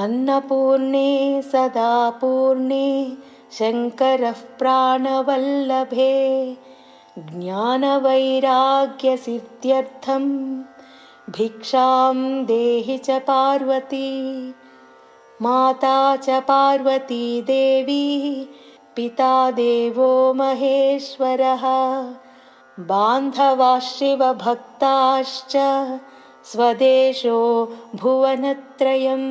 अन्नपूर्णे सदा पूर्णे शङ्करः प्राणवल्लभे ज्ञानवैराग्यसिद्ध्यर्थं भिक्षां देहि च पार्वती माता च पार्वती देवी पिता देवो महेश्वरः बान्धवाः शिवभक्ताश्च स्वदेशो भुवनत्रयम्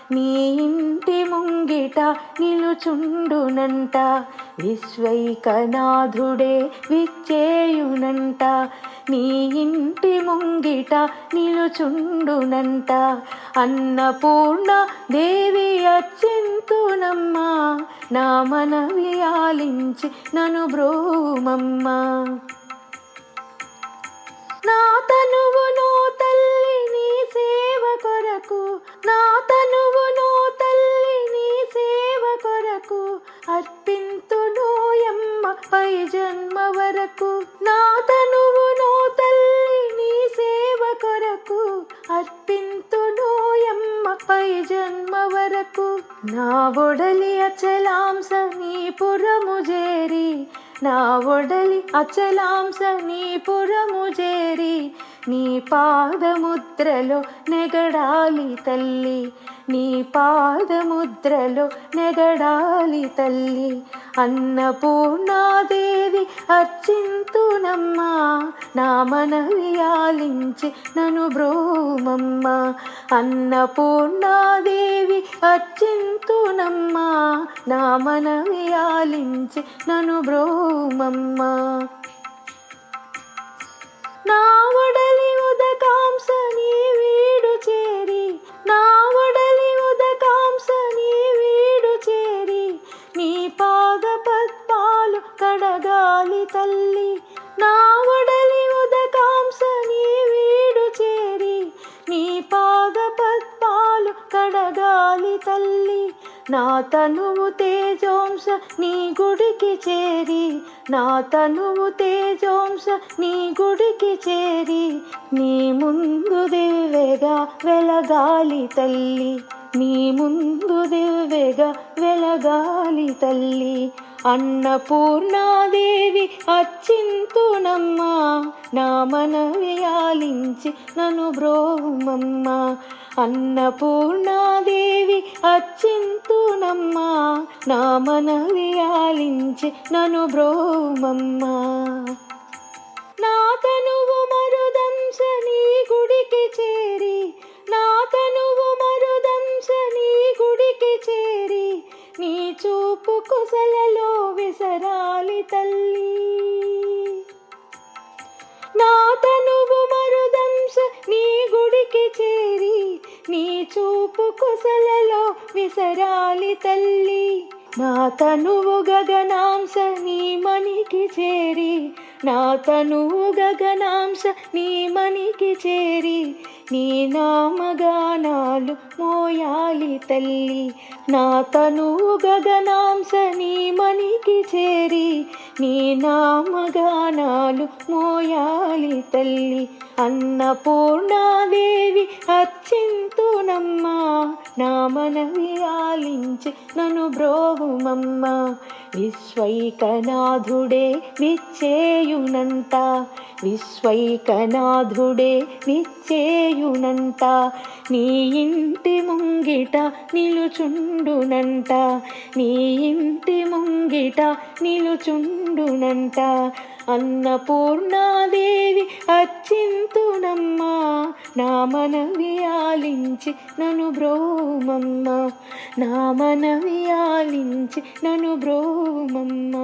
నీ ఇంటి ముంగిట నిలుచుండునంట. విశ్వైకనాథుడే విచ్చేయునంట. నీ ఇంటి ముంగిట నిలుచుండునంట. అన్నపూర్ణ దేవి అచ్చింతునమ్మా. నా మనవి ఆలించి నను బ్రోమమ్మ. నా తనువును తల్లి నీ సేవ కొరకు నా అర్పింతును ఎమ్మ పై జన్మ వరకు. నా తనువు నో తల్లి నీ సేవ కొరకు. అర్పింతును ఎమ్మ పై జన్మ వరకు. నా ఒడలి అచలాంస నీ పురము చేరి నా ఒడలి అచలాంస నీ పురము చేరి నీ పాదముద్రలో నెగడాలి తల్లి. నీ పాదముద్రలో నెగడాలి తల్లి. అన్నపూర్ణాదేవి అర్చింతునమ్మా నా మనవి ఆలించి నను బ్రోమమ్మ అన్నపూర్ణాదేవి అర్చింతునమ్మా నా మనవి ఆలించి నను బ్రోమమ్మ నా వడలి ఉదకాంస నీ వీడు చేరి. నా వడలి ఉదకాంస నీ వీడు చేరి. నీ పాద పద్మాలు కడగాలి తల్లి. నా వడలి ఉదకాంస నీ వీడు చేరి. నీ పాద పద్మాలు కడగాలి తల్లి. నా తనువు తేజోంస నీ గుడికి చేరి నా తనువు తేజోంస నీ గుడికి చేరి నీ ముందు దివ్వెగా వెలగాలి తల్లి. నీ ముందు దివ్వెగా వెలగాలి తల్లి. అన్నపూర్ణాదేవి అచ్చింతునమ్మా. నా మనవి ఆలించి నను బ్రోమమ్మ అన్నపూర్ణాదేవి అచ్చింతునమ్మా. నా మనవి ఆలించి నను బ్రోమమ్మ చూపు కుసలలో విసరాలి తల్లి. నా తనువు మరుదంశ నీ గుడికి చేరి నీ చూపు కుసలలో విసరాలి తల్లి. నా తనువు గగనాంశ నీ మణికి చేరి నా తనువు గగనాంశ నీ మణికి చేరి నీ నామగానాలు మోయాలి తల్లి. నా తను గగనాంశ నీ మణికి చేరి. నీ నామగానాలు మోయాలి తల్లి. అన్నపూర్ణాదేవి అచ్చింతునమ్మా. నా మనవి ఆలించి నన్ను బ్రోగుమమ్మ విశ్వైకనాథుడే విచ్చేయునంతా. విశ్వైకనాథుడే విచ్చేయునంట నీ ఇంటి ముంగిట నిలుచుండునంట. నీ ఇంటి ముంగిట నిలుచుండునంట. అన్నపూర్ణాదేవి అచ్చింతునమ్మా నా మనవి ఆలించి నను బ్రోమమ్మ నా మనవి ఆలించి నను బ్రోమమ్మ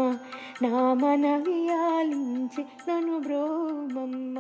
నా మనవి ఆలించి నను బ్రోమమ్మ